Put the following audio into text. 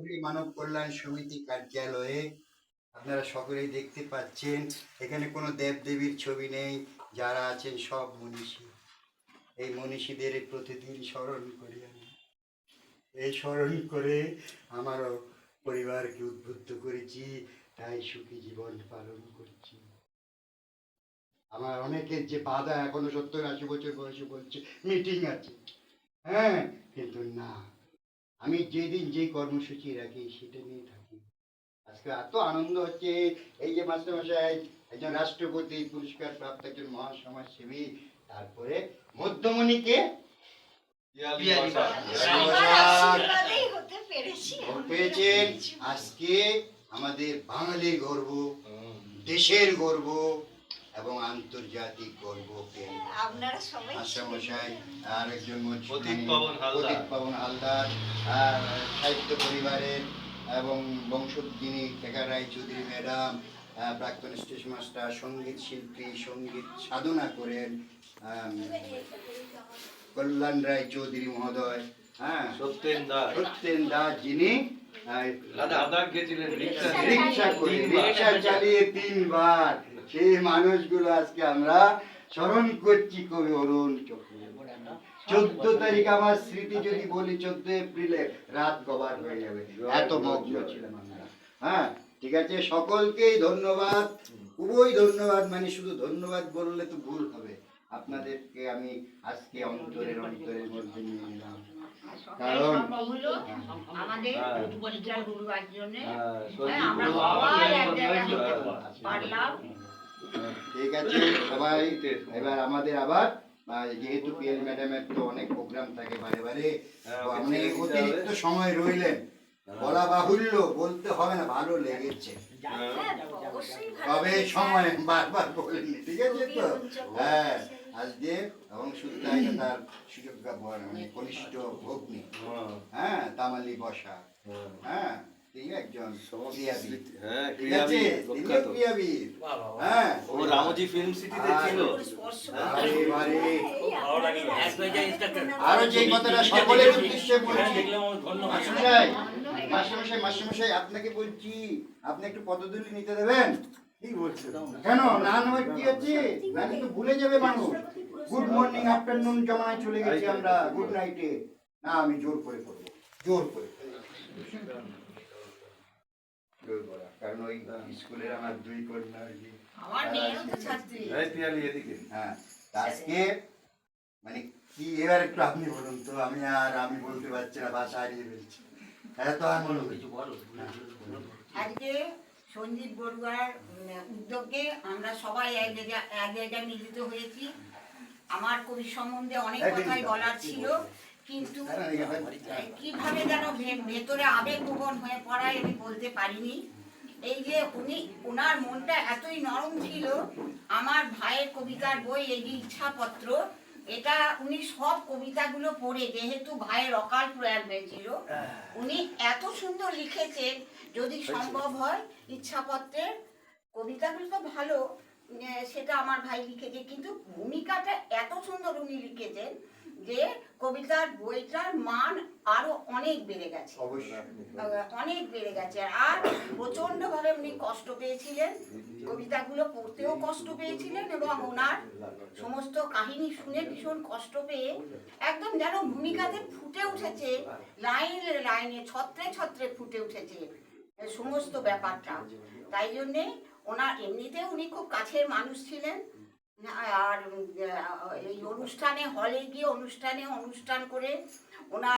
মানব কল্যাণ সমিতি কার্যালয়ে আপনারা সকলেই দেখতে পাচ্ছেন। এখানে কোনো দেবদেবীর ছবি নেই, যারা আছেন সব মনীষী। এই মনীষীদের প্রতিদিন স্মরণ করি আমি। এই স্মরণ করে আমারও পরিবারকে উদ্বুদ্ধ করেছি, তাই সুখী জীবন পালন করছি। আমার অনেকের যে বাধা এখনও সত্তর আশি বছর বয়সে বলছে, মিটিং আছে। হ্যাঁ কিন্তু না। আমি যেদিন যে কর্মসূচি রাখি সেটা নিয়ে থাকি। আজকে এত আনন্দ হচ্ছে এই যে মাস্টারমশাই একজন রাষ্ট্রপতি পুরস্কার প্রাপ্ত একজন মহাসমাজসেবী তারপরে মধ্যমণিকে পেয়েছেন। আজকে আমাদের বাঙালির গর্ব দেশের গর্ব এবং আন্তর্জাতিক গর্ব আপনারা সবাই মাস্টারমশাই আর একজন প্রদীপ পাবন হালদার। সাহিত্য পরিবারের এবং বংশোদ্দিনী টেকা রায় চৌধুরী ম্যাডাম প্রাক্তন স্টেজ মাস্টার সংগীত শিল্পী সংগীত সাধনা করেন কল্যাণ রায় চৌধুরী মহোদয় হ্যাঁ। সত্যেন দাস সত্যেন দাস যিনি। রিক্সা চালিয়ে তিনবার। সেই মানুষগুলো আজকে আমরা স্মরণ করছি কবি অরুণ চোদ্দ তারিখ আমার স্মৃতি যদি বলি চোদ্দ এপ্রিলে রাত কভার হয়ে যাবে। এত মগ্ন ছিলাম আমরা। হ্যাঁ ঠিক আছে? সকলকেই ধন্যবাদ। খুবই ধন্যবাদ মানে শুধু ধন্যবাদ বললে তো ভুল হবে। আপনাদেরকে আমি আজকে অন্তরের অন্তরের মধ্যে নিয়ে নিলাম কারণ আমাদের হ্যাঁ। পরিচার গুরুবার জন্য হ্যাঁ, হ্যাঁ, আমরা সবাই এক জায়গায় পারলাম। ঠিক আছে সবাই। এবার আমাদের আবার যেহেতু পিএল ম্যাডামের তো অনেক প্রোগ্রাম থাকে বারে বারে হ্যাঁ, আপনি অতিরিক্ত সময় রইলেন। বলা বাহুল্য বলতে হবে না ভালো লেগেছে। হ্যাঁ, তবে সময় বারবার বলেনি ঠিক আছে তো? হ্যাঁ আজকে এবং তাই তার সুযোগ্য মানে কনিষ্ঠ ভগ্নি। হ্যাঁ, হ্যাঁ তামালি বসা। হ্যাঁ। হ্যাঁ হ্যাঁ, হ্যাঁ আর- যে কথাটা সকলের উদ্দেশ্যে বলছি মাস্টারমশাই মাস্টারমশাই আপনাকে বলছি আপনি একটু পদধূলি নিতে দেবেন? কেন? না নেওয়ার কি আছে? না কিন্তু ভুলে যাবে মানুষ। গুড মর্নিং আফটারনুন জমানায় চলে গেছি আমরা। গুড নাইটে না আমি জোর করে করব। জোর করে জোর করা কারণ ওই স্কুলের আমার দুই কন্যা হ্যাঁ। আজকে মানে কি এবার একটু আপনি বলুন তো আমি আর আমি বলতে পারছি না ভাষা হারিয়ে ফেলছি। হ্যাঁ তো আর বলুন। কিছু বলো আজকে সঞ্জীব বড়ুয়ার উদ্যোগে আমরা সবাই এক জায়গায় এক জায়গায় মিলিত হয়েছি। আমার কবি সম্বন্ধে অনেক কথাই বলার ছিল। কিন্তু কীভাবে যেন ভেতরে আবেগপ্রবণ হয়ে পড়ায় আমি বলতে পারিনি। এই যে উনি ওনার মনটা এতই নরম ছিল আমার ভাইয়ের কবিতার বই এই যে ইচ্ছাপত্র এটা উনি সব কবিতাগুলো পড়ে যেহেতু ভাইয়ের অকাল প্রয়াণ হয়েছিল উনি এত সুন্দর লিখেছেন যদি সম্ভব হয় ইচ্ছাপত্রের কবিতাগুলো তো ভালো সেটা আমার ভাই লিখেছে কিন্তু ভূমিকাটা এত সুন্দর উনি লিখেছেন যে কবিতার বইটার মান আরও অনেক বেড়ে গেছে। অনেক বেড়ে গেছে। আর প্রচণ্ড ভাবে উনি কষ্ট পেয়েছিলেন। কবিতাগুলো পড়তেও কষ্ট পেয়েছিলেন এবং ওনার সমস্ত কাহিনী শুনে ভীষণ কষ্ট পেয়ে একদম যেন ভূমিকাতে ফুটে উঠেছে লাইনে লাইনে ছত্রে ছত্রে ফুটে উঠেছে সমস্ত ব্যাপারটা। তাই জন্যে ওনার এমনিতে উনি খুব কাছের মানুষ ছিলেন। আর এই অনুষ্ঠানে হলে গিয়ে অনুষ্ঠানে অনুষ্ঠান করে ওনার